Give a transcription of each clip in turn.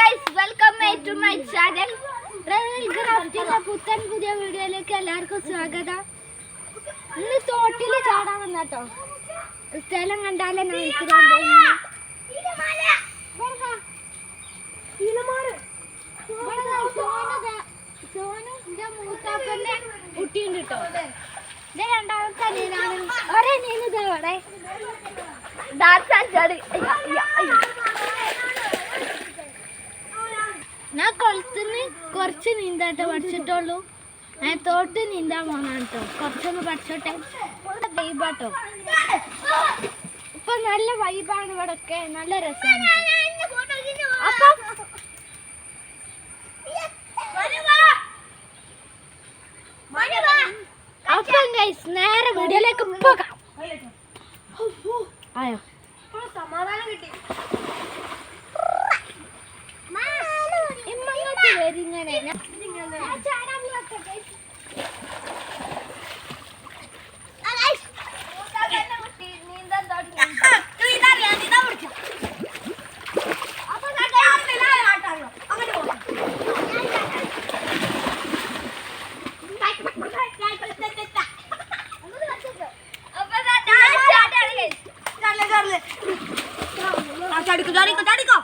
Guys welcome to my channel ക്രാഫ്റ്റിന്റെ പുത്തൻ പുതിയ വീഡിയോയിലേക്ക് എല്ലാവർക്കും സ്വാഗതം ഇന്ന് തോട്ടിൽ ചാടാൻ വന്നട്ടോ സ്ഥലം കണ്ടാലേ നയിക്കാൻ പോകുന്നു സോനുന്റെ മൂത്താപ്പന്റെ കുട്ടിയുണ്ട് കേട്ടോ ഇത് രണ്ടാമത്തെ അനിയനാണ് ഒരനിയന് ഇത് അവിടെ ഡാൻസ് അയ്യ ഞാൻ കുളത്തുനിന്ന് കുറച്ച് നീന്താട്ടോ പഠിച്ചിട്ടുള്ളൂ. ഞാൻ തോട്ട് നീന്താൻ പോകണം കേട്ടോ കുറച്ചൊന്ന് പഠിച്ചോട്ടെ. വൈബാട്ടോ ഇപ്പൊ നല്ല വൈബാണ് ഇവിടെ ഒക്കെ നല്ല രസമാണ് അപ്പം അപ്പം ഗൈസ് നേരെ വീഡിയോയിലേക്ക് പോകാം. ആയോ സമാധാനം കിട്ടി. అడుగుతాడు అడుగుతాడు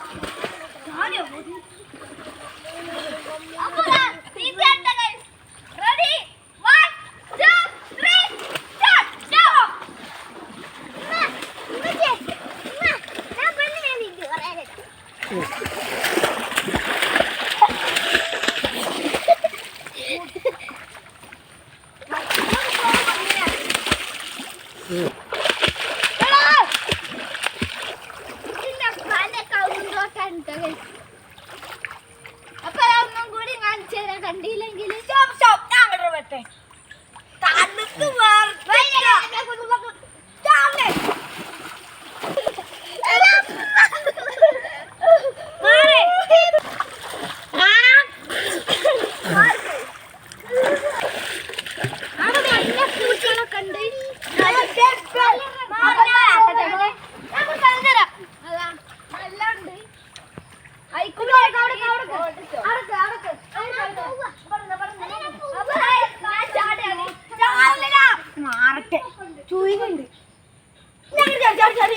ചുയിലുണ്ട് ഞാൻ ചാടി ചാടി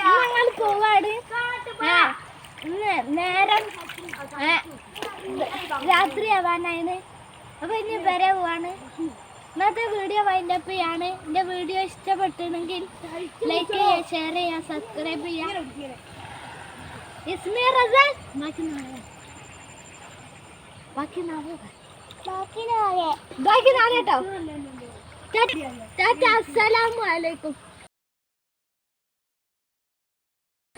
ഞങ്ങൾ പോവാട് നേരം രാത്രി ആവാനാണ് അപ്പൊ ഇനി വരെ പോവാണ് ഇന്നത്തെ വീഡിയോ വൈൻഡപ്പ് ചെയ്യാണ് എന്റെ വീഡിയോ ഇഷ്ടപ്പെട്ടിട്ടുണ്ടെങ്കിൽ ലൈക്ക് ചെയ്യുക ഷെയർ ചെയ്യുക സബ്സ്ക്രൈബ് ചെയ്യുക ഇസ്മി റസൽ ബാക്കി നാളെ ബാക്കി നാളെ ബാക്കി നാളെ. കേട്ടോ. ടാറ്റ അസ്സലാമു അലൈക്കും.